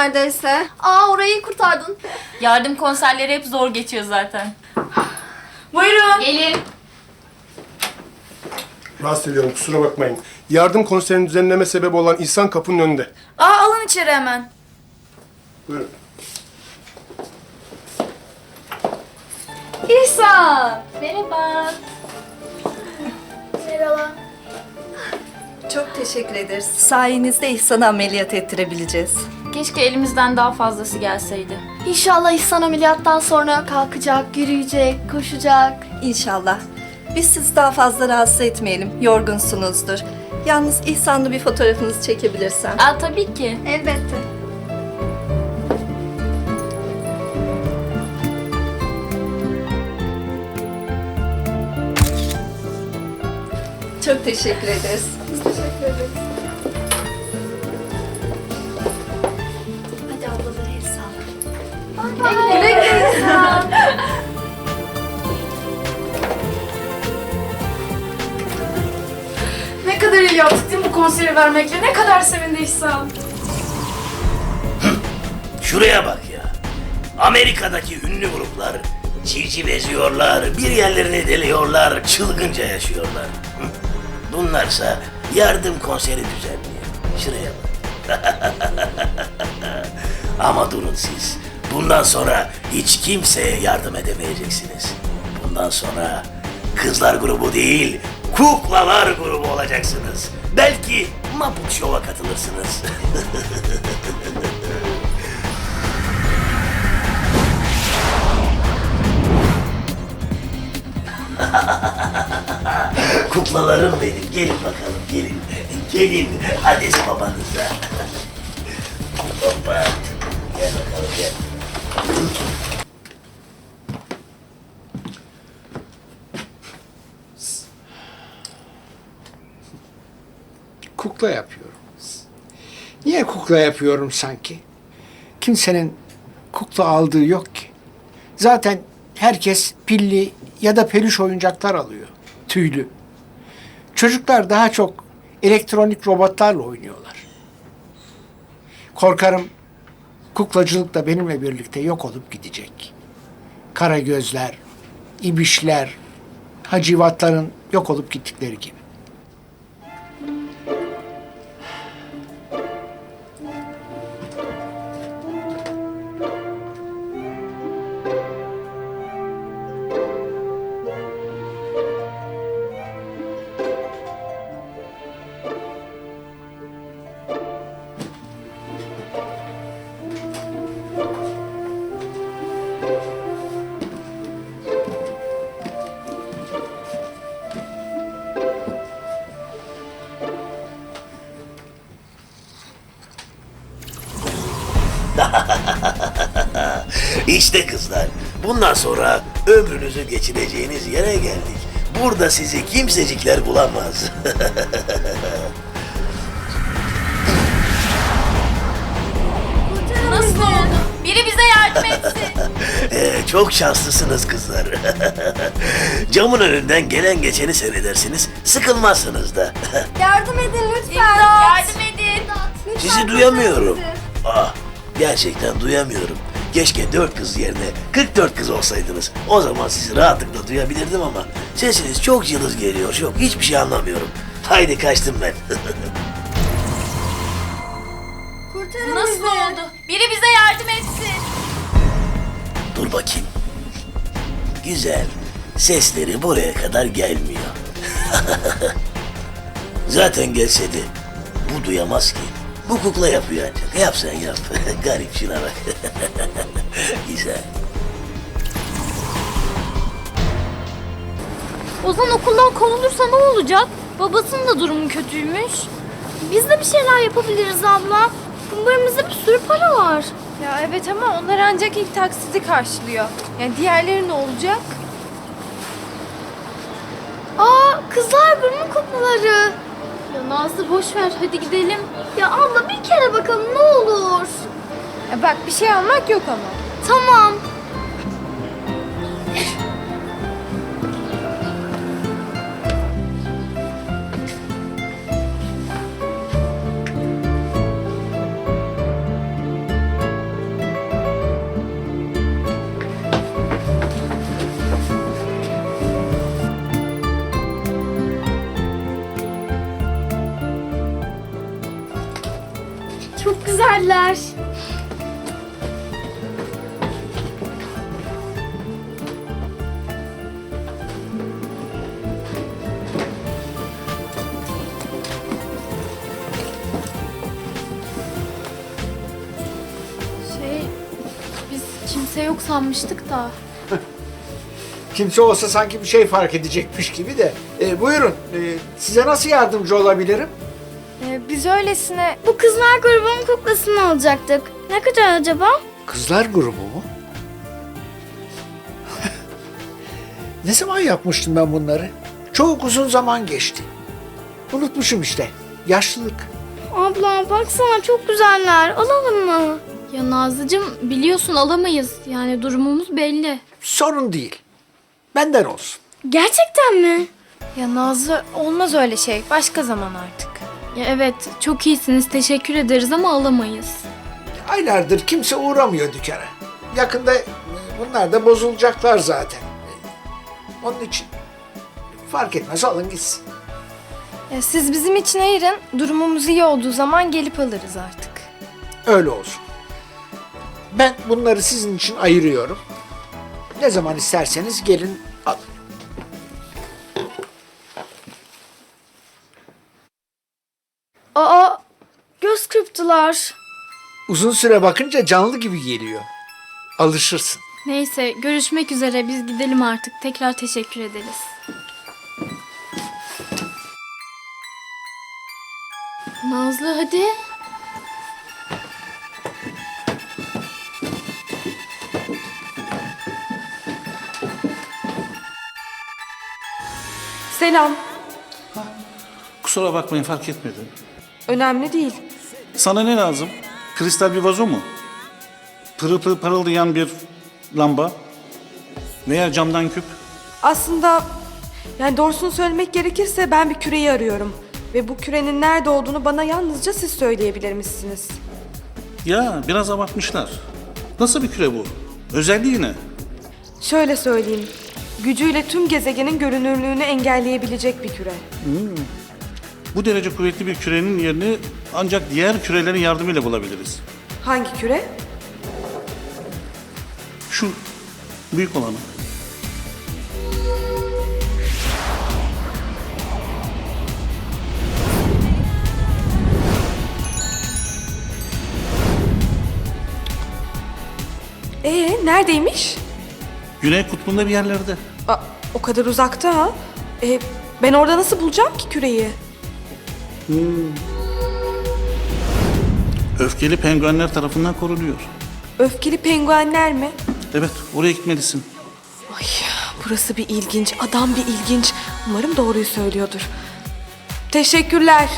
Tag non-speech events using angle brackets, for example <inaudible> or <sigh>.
neredeyse. Aa orayı kurtardın. Yardım konserleri hep zor geçiyor zaten. Buyurun. Gelin. Rahatsız ediyorum kusura bakmayın. Yardım konserinin düzenleme sebebi olan İhsan kapının önünde. Aa alın içeri hemen. Buyurun. İhsan. Merhaba. Merhaba. Çok teşekkür ederiz. Sayenizde İhsan'ı ameliyat ettirebileceğiz. Keşke elimizden daha fazlası gelseydi. İnşallah İhsan ameliyattan sonra kalkacak, yürüyecek, koşacak. İnşallah. Biz sizi daha fazla rahatsız etmeyelim. Yorgunsunuzdur. Yalnız İhsan'la bir fotoğrafınızı çekebilirsem. Aa tabii ki. Elbette. Çok teşekkür ederiz. Teşekkür ederiz. Güle güle. Ne kadar iyi yaptık değil mi bu konseri vermekle? Ne kadar sevindi İhsan. Şuraya bak ya. Amerika'daki ünlü gruplar civciv eziyorlar, bir yerlerini deliyorlar, çılgınca yaşıyorlar. Bunlarsa yardım konseri düzenliyor. Şuraya bak. <laughs> Ama durun siz. Bundan sonra hiç kimseye yardım edemeyeceksiniz. Bundan sonra kızlar grubu değil, kuklalar grubu olacaksınız. Belki Maput Show'a katılırsınız. <laughs> Kuklalarım benim. Gelin bakalım gelin. Gelin. Adresi babanıza. Hoppa. Gel bakalım gel. Kukla yapıyorum. Niye kukla yapıyorum sanki? Kimsenin kukla aldığı yok ki. Zaten herkes pilli ya da peluş oyuncaklar alıyor. Tüylü. Çocuklar daha çok elektronik robotlarla oynuyorlar. Korkarım kuklacılık da benimle birlikte yok olup gidecek. Kara gözler, ibişler, hacivatların yok olup gittikleri gibi. İşte kızlar. Bundan sonra ömrünüzü geçireceğiniz yere geldik. Burada sizi kimsecikler bulamaz. <laughs> Nasıl oldu? Biri bize yardım etsin. <laughs> Ee, çok şanslısınız kızlar. <laughs> Camın önünden gelen geçeni seyredersiniz. Sıkılmazsınız da. Yardım edin lütfen. yardım edin. Sizi duyamıyorum. Ah, gerçekten duyamıyorum. Keşke dört kız yerine 44 kız olsaydınız. O zaman sizi rahatlıkla duyabilirdim ama sesiniz çok cılız geliyor. Çok hiçbir şey anlamıyorum. Haydi kaçtım ben. <laughs> Kurtarın Nasıl bizi. oldu? Biri bize yardım etsin. Dur bakayım. Güzel. Sesleri buraya kadar gelmiyor. <laughs> Zaten gelse de bu duyamaz ki. Bu kukla yapıyor ancak. Yap sen <laughs> yap. Garip şuna bak. <laughs> Güzel. Ozan okuldan kovulursa ne olacak? Babasının da durumu kötüymüş. Biz de bir şeyler yapabiliriz abla. Kumbarımızda bir sürü para var. Ya evet ama onlar ancak ilk taksiti karşılıyor. Yani diğerleri ne olacak? Aa kızlar bunun kuklaları. Ya Nazlı boş ver hadi gidelim. Ya abla bir kere bakalım ne olur. Ya bak bir şey almak yok ama. Tamam. Teşekkürler. Şey, biz kimse yok sanmıştık da. <laughs> Kimse olsa sanki bir şey fark edecekmiş gibi de. E, buyurun, e, size nasıl yardımcı olabilirim? Ee, biz öylesine Bu kızlar grubunun kuklasını alacaktık. Ne kadar acaba? Kızlar grubu mu? <laughs> ne zaman yapmıştım ben bunları? Çok uzun zaman geçti. Unutmuşum işte. Yaşlılık. Abla baksana çok güzeller. Alalım mı? Ya Nazlıcığım biliyorsun alamayız. Yani durumumuz belli. Sorun değil. Benden olsun. Gerçekten mi? ya Nazlı olmaz öyle şey. Başka zaman artık. Ya evet çok iyisiniz teşekkür ederiz ama alamayız. Aylardır kimse uğramıyor dükkana. Yakında bunlar da bozulacaklar zaten. Onun için fark etmez alın gitsin. Ya siz bizim için ayırın. Durumumuz iyi olduğu zaman gelip alırız artık. Öyle olsun. Ben bunları sizin için ayırıyorum. Ne zaman isterseniz gelin alın. Göz kırptılar. Uzun süre bakınca canlı gibi geliyor. Alışırsın. Neyse görüşmek üzere biz gidelim artık. Tekrar teşekkür ederiz. Nazlı hadi. Selam. Kusura bakmayın fark etmedim. Önemli değil. Sana ne lazım? Kristal bir vazo mu? Pırıl pırıl parıldayan bir lamba? Veya camdan küp? Aslında yani doğrusunu söylemek gerekirse ben bir küreyi arıyorum. Ve bu kürenin nerede olduğunu bana yalnızca siz söyleyebilir misiniz? Ya biraz abartmışlar. Nasıl bir küre bu? Özelliği ne? Şöyle söyleyeyim. Gücüyle tüm gezegenin görünürlüğünü engelleyebilecek bir küre. Bu derece kuvvetli bir kürenin yerini ancak diğer kürelerin yardımıyla bulabiliriz. Hangi küre? Şu büyük olanı. Ee neredeymiş? Güney kutbunda bir yerlerde. Aa, o kadar uzakta ha. Ee, ben orada nasıl bulacağım ki küreyi? Öfkeli penguenler tarafından korunuyor. Öfkeli penguenler mi? Evet, oraya gitmelisin. Ay burası bir ilginç, adam bir ilginç. Umarım doğruyu söylüyordur. Teşekkürler.